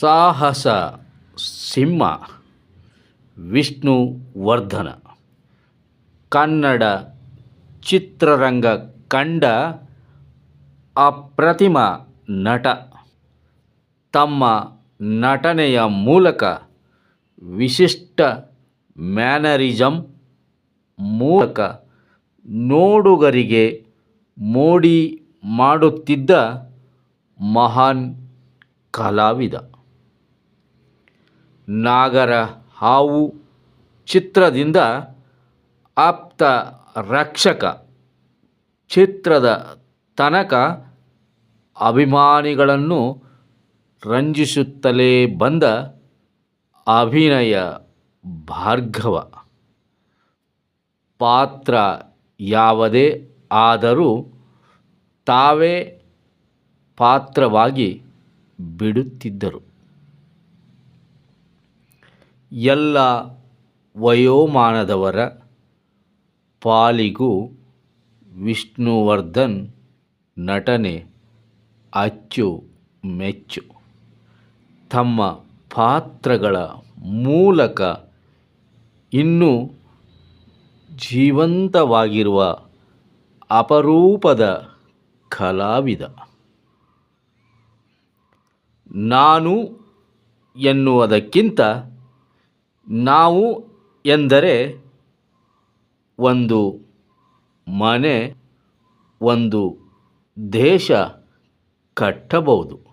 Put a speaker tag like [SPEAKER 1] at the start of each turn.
[SPEAKER 1] ಸಾಹಸ, ಸಿಂಹ ವಿಷ್ಣುವರ್ಧನ ಕನ್ನಡ ಚಿತ್ರರಂಗ ಕಂಡ ಅಪ್ರತಿಮ ನಟ. ತಮ್ಮ ನಟನೆಯ ಮೂಲಕ ವಿಶಿಷ್ಟ ಮ್ಯಾನರಿಸಮ್ ಮೂಲಕ ನೋಡುಗರಿಗೆ ಮೋಡಿ ಮಾಡುತ್ತಿದ್ದ ಮಹಾನ್ ಕಲಾವಿದ. ನಾಗರ ಹಾವು ಚಿತ್ರದಿಂದ ಆಪ್ತ ರಕ್ಷಕ ಚಿತ್ರದ ತನಕ ಅಭಿಮಾನಿಗಳನ್ನು ರಂಜಿಸುತ್ತಲೇ ಬಂದ ಅಭಿನಯ ಭಾರ್ಗವ. ಪಾತ್ರ ಯಾವುದೇ ಆದರೂ ತಾವೇ ಪಾತ್ರವಾಗಿ ಬಿಡುತ್ತಿದ್ದರು. ಎಲ್ಲ ವಯೋಮಾನದವರ ಪಾಲಿಗೂ ವಿಷ್ಣುವರ್ಧನ್ ನಟನೆ ಅಚ್ಚು ಮೆಚ್ಚು. ತಮ್ಮ ಪಾತ್ರಗಳ ಮೂಲಕ ಇನ್ನೂ ಜೀವಂತವಾಗಿರುವ ಅಪರೂಪದ ಕಲಾವಿದ. ನಾನು ಎನ್ನುವುದಕ್ಕಿಂತ ನಾವು ಎಂದರೆ ಒಂದು ಮನೆ ಒಂದು ದೇಶ ಕಟ್ಟಬಹುದು.